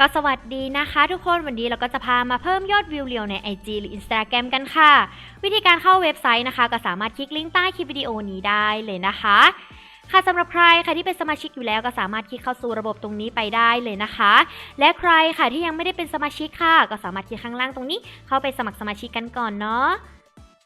ก็สวัสดีนะคะทุกคนวันนี้เราก็จะพามาเพิ่มยอดวิวเรียวใน IG หรือ Instagram กันค่ะ วิธีการเข้าเว็บไซต์นะคะ ก็สามารถคลิกลิงก์ใต้คลิปวิดีโอนี้ได้เลยนะคะ ค่ะสำหรับใครค่ะที่เป็นสมาชิกอยู่แล้วก็สามารถคลิกเข้าสู่ระบบตรงนี้ไปได้เลยนะคะ และใครค่ะที่ยังไม่ได้เป็นสมาชิกค่ะ ก็สามารถคลิกข้างล่างตรงนี้ เข้าไปสมัครสมาชิกกันก่อนเนาะ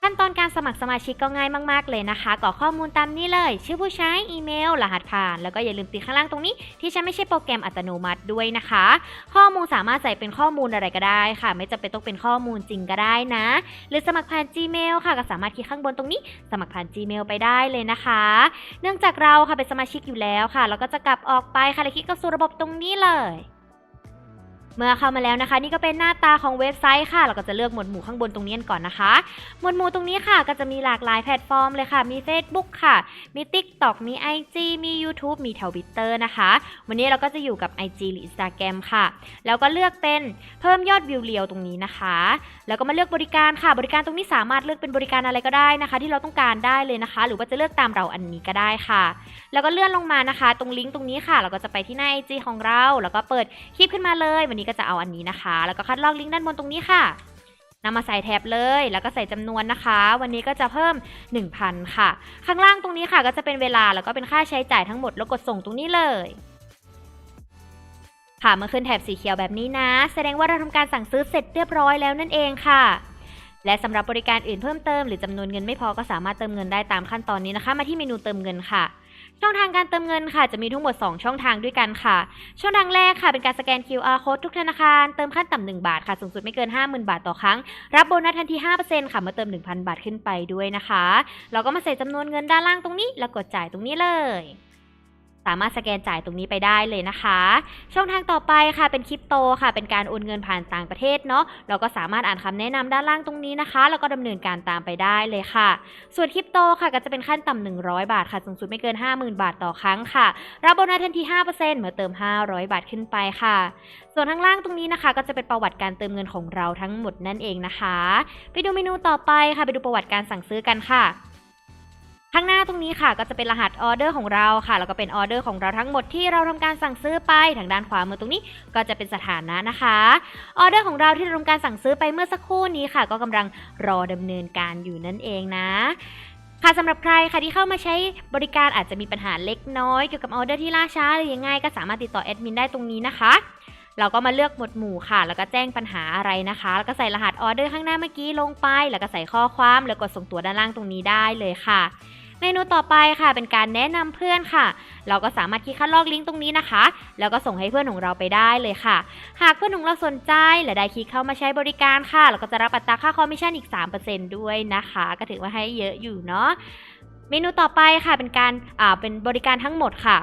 ขั้นตอนการสมัครสมาชิกก็ง่ายมากๆเลยนะคะกรอกข้อมูลตามนี้เลย ชื่อผู้ใช้อีเมล รหัสผ่าน แล้วก็อย่าลืมติดข้างล่างตรงนี้ ที่ใช้ไม่ใช่โปรแกรมอัตโนมัติด้วยนะคะ ข้อมูลสามารถใส่เป็นข้อมูลอะไรก็ได้ค่ะ ไม่จำเป็นต้องเป็นข้อมูลจริงก็ได้นะ หรือสมัครผ่าน Gmail ค่ะ ก็สามารถคลิกข้างบนตรงนี้ สมัครผ่าน Gmail ไปได้เลยนะคะ เนื่องจากเราค่ะเป็นสมาชิกอยู่แล้วค่ะเราก็จะกลับออกไปค่ะแล้วคลิกเข้าสู่ระบบตรงนี้เลย เมื่อเข้ามาแล้วนะคะ นี่ก็เป็นหน้าตาของเว็บไซต์ค่ะ เราก็จะเลือกหมวดหมู่ข้างบนตรงนี้ก่อนนะคะ หมวดหมู่ตรงนี้ค่ะ ก็จะมีหลากหลายแพลตฟอร์มเลยค่ะ มี Facebook ค่ะ มี TikTok มี IG มี YouTube มี Twitter นะคะ วันนี้เราก็จะอยู่กับ IG หรือ Instagram ค่ะ แล้วก็เลือกเป็นเพิ่มยอดวิวเรียวตรงนี้นะคะ แล้วก็มาเลือกบริการค่ะ บริการตรงนี้สามารถเลือกเป็นบริการอะไรก็ได้นะคะ ที่เราต้องการได้เลยนะคะ หรือว่าจะเลือกตามเราอันนี้ก็ได้ค่ะ แล้วก็เลื่อนลงมานะคะ ตรงลิงก์ตรงนี้ค่ะ เราก็จะไปที่หน้า IG ของเรา แล้วก็เปิดคลิปขึ้นมาเลย วันนี้ก็จะเอาอันนี้นะคะ แล้วก็คัดลอกลิงก์ด้านบนตรงนี้ค่ะนำมาใส่แท็บเลย แล้วก็ใส่จำนวนนะคะ วันนี้ก็จะเพิ่ม 1,000 ค่ะ ข้างล่างตรงนี้ค่ะก็จะเป็นเวลาแล้วก็เป็นค่าใช้จ่ายทั้งหมดแล้วกดส่งตรงนี้เลยค่ะเมื่อขึ้นแถบสีเขียวแบบนี้นะ แสดงว่าเราทำการสั่งซื้อเสร็จเรียบร้อยแล้วนั่นเองค่ะ และสำหรับบริการอื่นเพิ่มเติมหรือจำนวนเงินไม่พอก็สามารถเติมเงินได้ตามขั้นตอนนี้นะคะ มาที่เมนูเติมเงินค่ะ ช่องทางการเติมเงินค่ะจะมีทั้งหมด 2 ช่องทางด้วยกันค่ะ ช่องทางแรกค่ะเป็นการสแกน QR code ทุกธนาคาร เติมขั้นต่ำ1บาทค่ะ สูงสุดไม่เกิน 50,000 บาทต่อครั้ง รับโบนัสทันที 5%ค่ะเมื่อเติม 1,000 บาทขึ้นไปด้วยนะคะ เราก็มาใส่จำนวนเงินด้านล่างตรงนี้ แล้วกดจ่ายตรงนี้เลย สามารถสแกนจ่ายตรงนี้ไปได้เลยนะคะ ช่องทางต่อไปค่ะเป็นคริปโตค่ะ เป็นการโอนเงินผ่านต่างประเทศเนาะเราก็สามารถอ่านคำแนะนำด้านล่างตรงนี้นะคะ แล้วก็ดำเนินการตามไปได้เลยค่ะ ส่วนคริปโตค่ะก็จะเป็นขั้นต่ำ100 บาทค่ะสูงสุดไม่เกิน 50,000 บาทต่อครั้งค่ะ รับโบนัสทันที 5%เมื่อเติม 500 บาทขึ้นไปค่ะ ส่วนข้างล่างตรงนี้นะคะ ก็จะเป็นประวัติการเติมเงินของเราทั้งหมดนั่นเองนะคะ ไปดูเมนูต่อไปค่ะ ไปดูประวัติการสั่งซื้อกันค่ะ ข้างหน้าตรงนี้ค่ะก็จะเป็นรหัสออเดอร์ของเราค่ะแล้วก็เป็นออเดอร์ของเราทั้งหมดที่เราทำการสั่งซื้อไปทางด้านขวามือตรงนี้ก็จะเป็นสถานะนะคะออเดอร์ของเราที่เราทำการสั่งซื้อไปเมื่อสักครู่นี้ค่ะ ก็กำลังรอดำเนินการอยู่นั่นเองนะค่ะสำหรับใครค่ะที่เข้ามาใช้บริการอาจจะมีปัญหาเล็กน้อยเกี่ยวกับออเดอร์ที่ล่าช้าหรือยังไงก็สามารถติดต่อแอดมินได้ตรงนี้นะคะ เราก็มาเลือกหมวดหมู่ค่ะ แล้วก็แจ้งปัญหาอะไรนะคะ แล้วก็ใส่รหัสออเดอร์ข้างหน้าเมื่อกี้ลงไป แล้วก็ใส่ข้อความแล้วกดส่งตัวด้านล่างตรงนี้ได้เลยค่ะ เมนูต่อไปค่ะเป็นการแนะนำเพื่อนค่ะ เราก็สามารถคลิกคัดลอกลิงก์ตรงนี้นะคะ แล้วก็ส่งให้เพื่อนของเราไปได้เลยค่ะ หากเพื่อนของเราสนใจและได้คลิกเข้ามาใช้บริการค่ะ เราก็จะรับอัตราค่าคอมมิชชั่นอีก 3%ด้วยนะคะ ก็ถือว่าให้เยอะอยู่เนาะเมนูต่อไปค่ะเป็นการอ่าเป็นบริการทั้งหมดค่ะ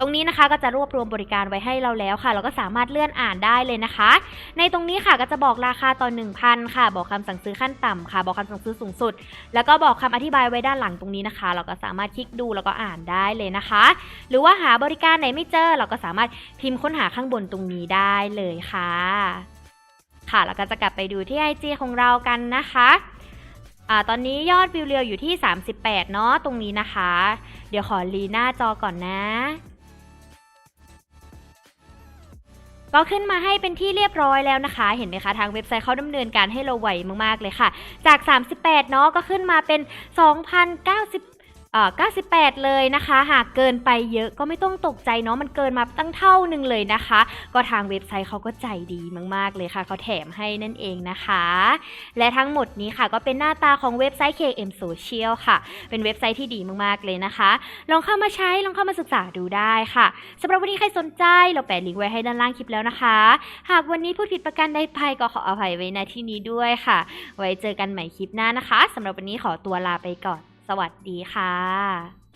ตรงนี้นะคะก็จะรวบรวมบริการไว้ให้เราแล้วค่ะ เราก็สามารถเลื่อนอ่านได้เลยนะคะ ในตรงนี้ค่ะก็จะบอกราคาต่อ 1,000 ค่ะ บอกคำสั่งซื้อขั้นต่ำค่ะ บอกคำสั่งซื้อสูงสุด แล้วก็บอกคำอธิบายไว้ด้านหลังตรงนี้นะคะ เราก็สามารถคลิกดูแล้วก็อ่านได้เลยนะคะ หรือว่าหาบริการไหนไม่เจอ เราก็สามารถพิมพ์ค้นหาข้างบนตรงนี้ได้เลยค่ะ ค่ะแล้วก็จะกลับไปดูที่ IG ของเรากันนะคะอ่าตอนนี้ยอดวิวเรียวอยู่ที่ 38 เนาะตรงนี้นะคะ เดี๋ยวขอรีหน้าจอก่อนนะ ก็ขึ้นมาให้เป็นที่เรียบร้อยแล้วนะคะ เห็นไหมคะทางเว็บไซต์เขาดำเนินการให้เราไวมากๆเลยค่ะ จาก 38 เนาะก็ขึ้นมาเป็น 2,090 98 เลยนะคะ หากเกินไปเยอะก็ไม่ต้องตกใจเนาะมันเกินมาตั้งเท่าหนึ่งเลยนะคะ ก็ทางเว็บไซต์เขาก็ใจดีมาก ๆ เลยค่ะเขาแถมให้นั่นเองนะคะ และทั้งหมดนี้ค่ะก็เป็นหน้าตาของเว็บไซต์ KM Social ค่ะ เป็นเว็บไซต์ที่ดีมาก ๆ เลยนะคะ ลองเข้ามาใช้ลองเข้ามาศึกษาดูได้ค่ะสำหรับวันนี้ใครสนใจเราแปะลิงก์ไว้ให้ด้านล่างคลิปแล้วนะคะ หากวันนี้พูดผิดประการใดไปก็ขออภัยไว้ในที่นี้ด้วยค่ะ ไว้เจอกันใหม่คลิปหน้านะคะสำหรับวันนี้ขอตัวลาไปก่อน สวัสดีค่ะ